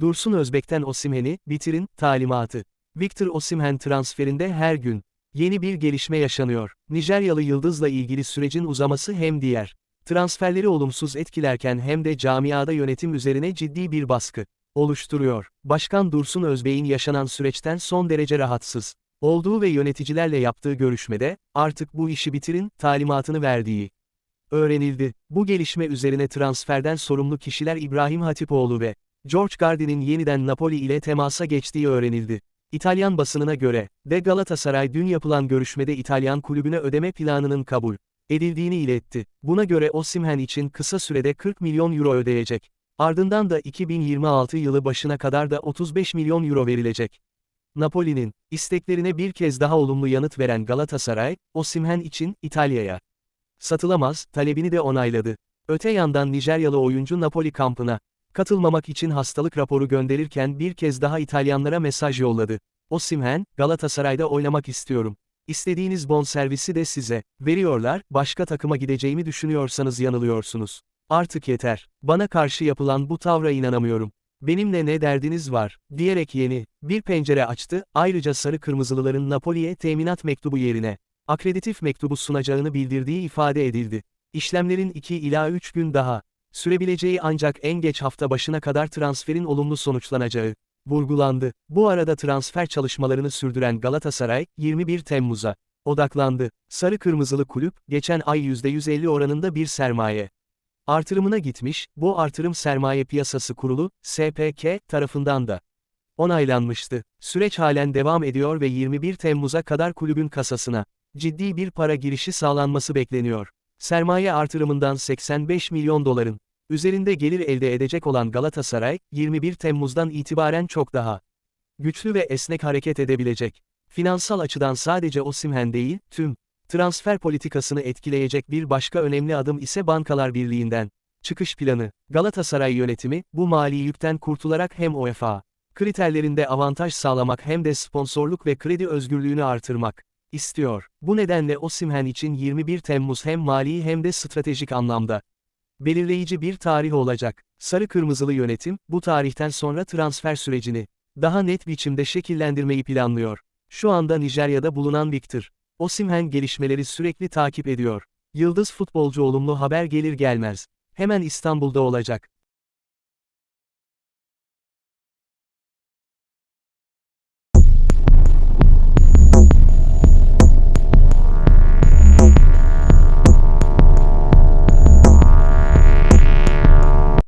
Dursun Özbek'ten Osimhen'i, bitirin, talimatı. Victor Osimhen transferinde her gün yeni bir gelişme yaşanıyor. Nijeryalı Yıldız'la ilgili sürecin uzaması hem diğer transferleri olumsuz etkilerken hem de camiada yönetim üzerine ciddi bir baskı oluşturuyor. Başkan Dursun Özbek'in yaşanan süreçten son derece rahatsız olduğu ve yöneticilerle yaptığı görüşmede, artık bu işi bitirin, talimatını verdiği öğrenildi. Bu gelişme üzerine transferden sorumlu kişiler İbrahim Hatipoğlu ve George Gardi'nin yeniden Napoli ile temasa geçtiği öğrenildi. İtalyan basınına göre, ve Galatasaray dün yapılan görüşmede İtalyan kulübüne ödeme planının kabul edildiğini iletti. Buna göre Osimhen için kısa sürede 40 milyon euro ödeyecek. Ardından da 2026 yılı başına kadar da 35 milyon euro verilecek. Napoli'nin isteklerine bir kez daha olumlu yanıt veren Galatasaray, Osimhen için İtalya'ya satılamaz talebini de onayladı. Öte yandan Nijeryalı oyuncu Napoli kampına katılmamak için hastalık raporu gönderirken bir kez daha İtalyanlara mesaj yolladı. Osimhen, Galatasaray'da oynamak istiyorum. İstediğiniz bonservisi de size veriyorlar, başka takıma gideceğimi düşünüyorsanız yanılıyorsunuz. Artık yeter. Bana karşı yapılan bu tavra inanamıyorum. Benimle ne derdiniz var, diyerek yeni bir pencere açtı, ayrıca sarı kırmızılıların Napoli'ye teminat mektubu yerine akreditif mektubu sunacağını bildirdiği ifade edildi. İşlemlerin 2 ila 3 gün daha sürebileceği ancak en geç hafta başına kadar transferin olumlu sonuçlanacağı vurgulandı. Bu arada transfer çalışmalarını sürdüren Galatasaray, 21 Temmuz'a odaklandı. Sarı kırmızılı kulüp, geçen ay %150 oranında bir sermaye artırımına gitmiş, bu artırım Sermaye Piyasası Kurulu, SPK, tarafından da onaylanmıştı. Süreç halen devam ediyor ve 21 Temmuz'a kadar kulübün kasasına ciddi bir para girişi sağlanması bekleniyor. Sermaye artırımından 85 milyon doların üzerinde gelir elde edecek olan Galatasaray, 21 Temmuz'dan itibaren çok daha güçlü ve esnek hareket edebilecek. Finansal açıdan sadece Osimhen değil, tüm transfer politikasını etkileyecek bir başka önemli adım ise Bankalar Birliği'nden çıkış planı. Galatasaray yönetimi, bu mali yükten kurtularak hem UEFA kriterlerinde avantaj sağlamak hem de sponsorluk ve kredi özgürlüğünü artırmak istiyor. Bu nedenle Osimhen için 21 Temmuz hem mali hem de stratejik anlamda belirleyici bir tarih olacak. Sarı kırmızılı yönetim, bu tarihten sonra transfer sürecini daha net biçimde şekillendirmeyi planlıyor. Şu anda Nijerya'da bulunan Victor Osimhen gelişmeleri sürekli takip ediyor. Yıldız futbolcu olumlu haber gelir gelmez. Hemen İstanbul'da olacak.